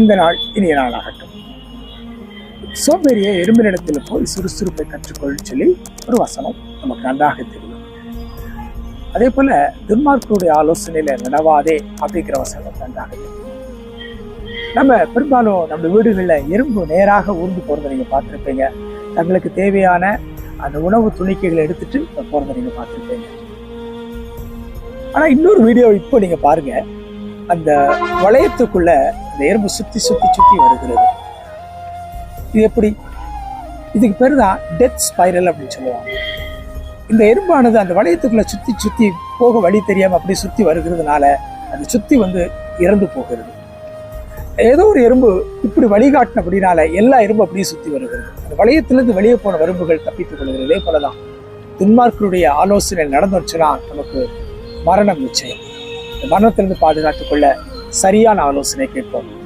இந்த நாள் இனிய நாளாகட்டும். சோம்பேறிய எறும்பினிடத்தில் போய் சுறுசுறுப்பை கற்றுக்கொள் சொல்லி ஒரு வசனம் நமக்கு நன்றாக தெரியும். அதே போல துன்மார்க்கருடைய ஆலோசனையில நடவாதே அப்படிங்கிற வசனம் நன்றாக தெரியும். நம்ம பெரும்பாலும் நம்ம வீடுகளில் எறும்பு நேராக ஊர்ந்து போறதை நீங்க பார்த்துருப்பீங்க. தங்களுக்கு தேவையான அந்த உணவு துணிக்கைகளை எடுத்துட்டு போறதை நீங்க பார்த்துருப்பீங்க. ஆனா இன்னொரு வீடியோ இப்போ நீங்க பாருங்க. அந்த வளையத்துக்குள்ள அந்த எறும்பு சுத்தி சுத்தி சுத்தி வருகிறது. இது எப்படி? இதுக்கு பேர் தான் டெத் ஸ்பைரல் அப்படின்னு சொல்லுவாங்க. இந்த எறும்பானது அந்த வளையத்துக்குள்ள சுத்தி சுத்தி போக வழி தெரியாம அப்படி சுத்தி வருகிறதுனால அது சுத்தி வந்து இறந்து போகிறது. ஏதோ ஒரு எறும்பு இப்படி வழிகாட்டினபடினால எல்லா எறும்பு அப்படியே சுத்தி வருகிறது. அந்த வளையத்திலிருந்து வெளியே போன வரும்புகள் தப்பித்துக் கொள்கிறது. இதே போலதான். துன்மார்க்கருடைய ஆலோசனை நடந்துச்சுன்னா நமக்கு மரணம் நிச்சயம். மரணத்திலிருந்து பாதுகாத்துக் கொள்ள சரியான ஆலோசனை கேட்போம்.